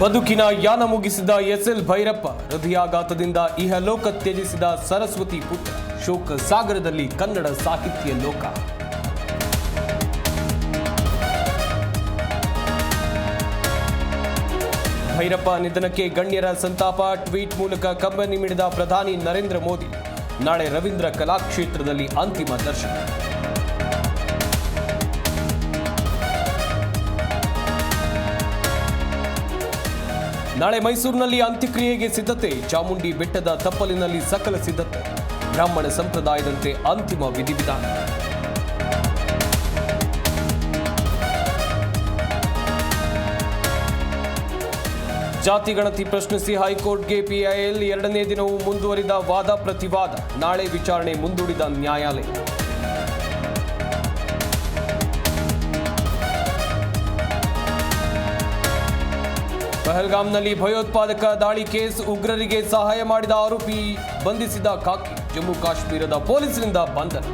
ಬದುಕಿನ ಯಾನ ಮುಗಿಸಿದ ಎಸ್ ಎಲ್ ಭೈರಪ್ಪ, ಹೃದಯಾಘಾತದಿಂದ ಇಹಲೋಕ ತ್ಯಜಿಸಿದ ಸರಸ್ವತಿ ಪುತ್ರ, ಶೋಕ ಸಾಗರದಲ್ಲಿ ಕನ್ನಡ ಸಾಹಿತ್ಯ ಲೋಕ. ಭೈರಪ್ಪ ನಿಧನಕ್ಕೆ ಗಣ್ಯರ ಸಂತಾಪ, ಟ್ವೀಟ್ ಮೂಲಕ ಕಂಬನಿ ಮಿಡಿದ ಪ್ರಧಾನಿ ನರೇಂದ್ರ ಮೋದಿ. ನಾಳೆ ರವೀಂದ್ರ ಕಲಾಕ್ಷೇತ್ರದಲ್ಲಿ ಅಂತಿಮ ದರ್ಶನ. ನಾಳೆ ಮೈಸೂರಿನಲ್ಲಿ ಅಂತ್ಯಕ್ರಿಯೆಗೆ ಸಿದ್ಧತೆ. ಚಾಮುಂಡಿ ಬೆಟ್ಟದ ತಪ್ಪಲಿನಲ್ಲಿ ಸಕಲ ಸಿದ್ಧತೆ. ಬ್ರಾಹ್ಮಣ ಸಂಪ್ರದಾಯದಂತೆ ಅಂತಿಮ ವಿಧಿವಿಧಾನ. ಜಾತಿ ಗಣತಿ ಪ್ರಶ್ನಿಸಿ ಹೈಕೋರ್ಟ್ಗೆ ಪಿಐಎಲ್ ಎರಡನೇ ದಿನವೂ ಮುಂದುವರಿದ ವಾದ ಪ್ರತಿವಾದ. ನಾಳೆ ವಿಚಾರಣೆ ಮುಂದೂಡಿದ ನ್ಯಾಯಾಲಯ. ಪಹಲ್ಗಾಮ್ನಲ್ಲಿ ಭಯೋತ್ಪಾದಕ ದಾಳಿ ಕೇಸ್ ಉಗ್ರರಿಗೆ ಸಹಾಯ ಮಾಡಿದ ಆರೋಪಿ ಬಂಧಿಸಿದ ಕಾಕಿ. ಜಮ್ಮು ಕಾಶ್ಮೀರದ ಪೊಲೀಸರಿಂದ ಬಂಧನ.